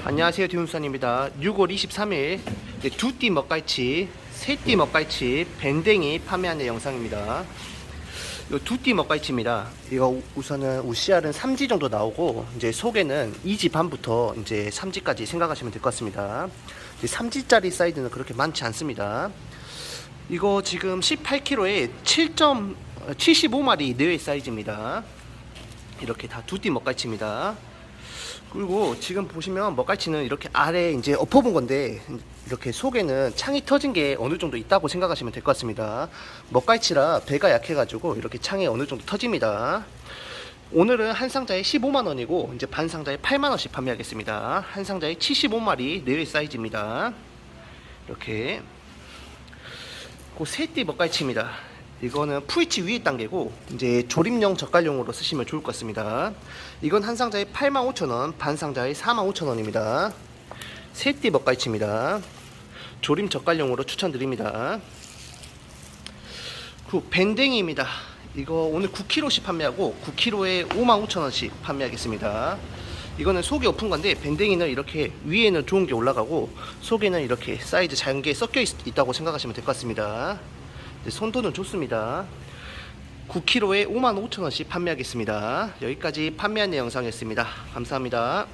안녕하세요 디운수입니다 6월 23일 두띠 먹갈치, 세띠 먹갈치, 밴댕이 판매하는 영상입니다. 이 두띠 먹갈치입니다. 이거 우선은 우씨알은 3지 정도 나오고 이제 속에는 2지 반부터 이제 3지까지 생각하시면 될 것 같습니다. 3지짜리 사이즈는 그렇게 많지 않습니다. 이거 지금 18kg에 7.75마리 내외 사이즈입니다. 이렇게 다 두띠 먹갈치입니다. 그리고 지금 보시면 먹갈치는 이렇게 아래 이제 엎어본 건데 이렇게 속에는 창이 터진 게 어느 정도 있다고 생각하시면 될 것 같습니다. 먹갈치라 배가 약해가지고 이렇게 창이 어느 정도 터집니다. 오늘은 한 상자에 15만 원이고 이제 반 상자에 8만 원씩 판매하겠습니다. 한 상자에 75마리 내외 사이즈입니다. 이렇게 그 새띠 먹갈치입니다. 이거는 푸이치 위에 단계고 이제 조림용 젓갈용으로 쓰시면 좋을 것 같습니다. 이건 한 상자에 85,000원, 반 상자에 45,000원입니다. 새띠 먹갈치입니다. 조림 젓갈용으로 추천드립니다. 그 밴댕이입니다. 이거 오늘 9kg씩 판매하고 9kg에 55,000원씩 판매하겠습니다. 이거는 속이 엎은 건데 밴댕이는 이렇게 위에는 좋은 게 올라가고 속에는 이렇게 사이즈 작은 게 섞여 있, 있다고 생각하시면 될 것 같습니다. 네, 손도는 좋습니다. 9kg에 55,000원씩 판매하겠습니다. 여기까지 판매하는 영상이었습니다. 감사합니다.